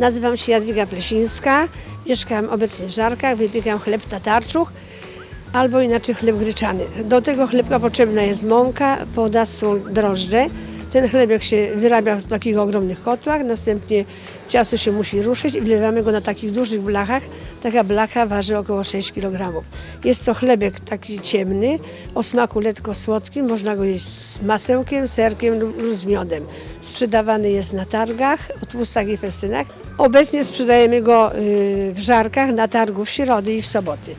Nazywam się Jadwiga Plesińska, mieszkam obecnie w Żarkach, wypiekam chleb tatarczuch albo inaczej chleb gryczany. Do tego chlebka potrzebna jest mąka, woda, sól, drożdże. Ten chlebek się wyrabia w takich ogromnych kotłach, następnie ciasto się musi ruszyć i wlewamy go na takich dużych blachach. Taka blacha waży około 6 kg. Jest to chlebek taki ciemny, o smaku letko słodkim, można go jeść z masełkiem, serkiem lub z miodem. Sprzedawany jest na targach, o tłustach i festynach. Obecnie sprzedajemy go y, w Żarkach na targu w środy i w soboty.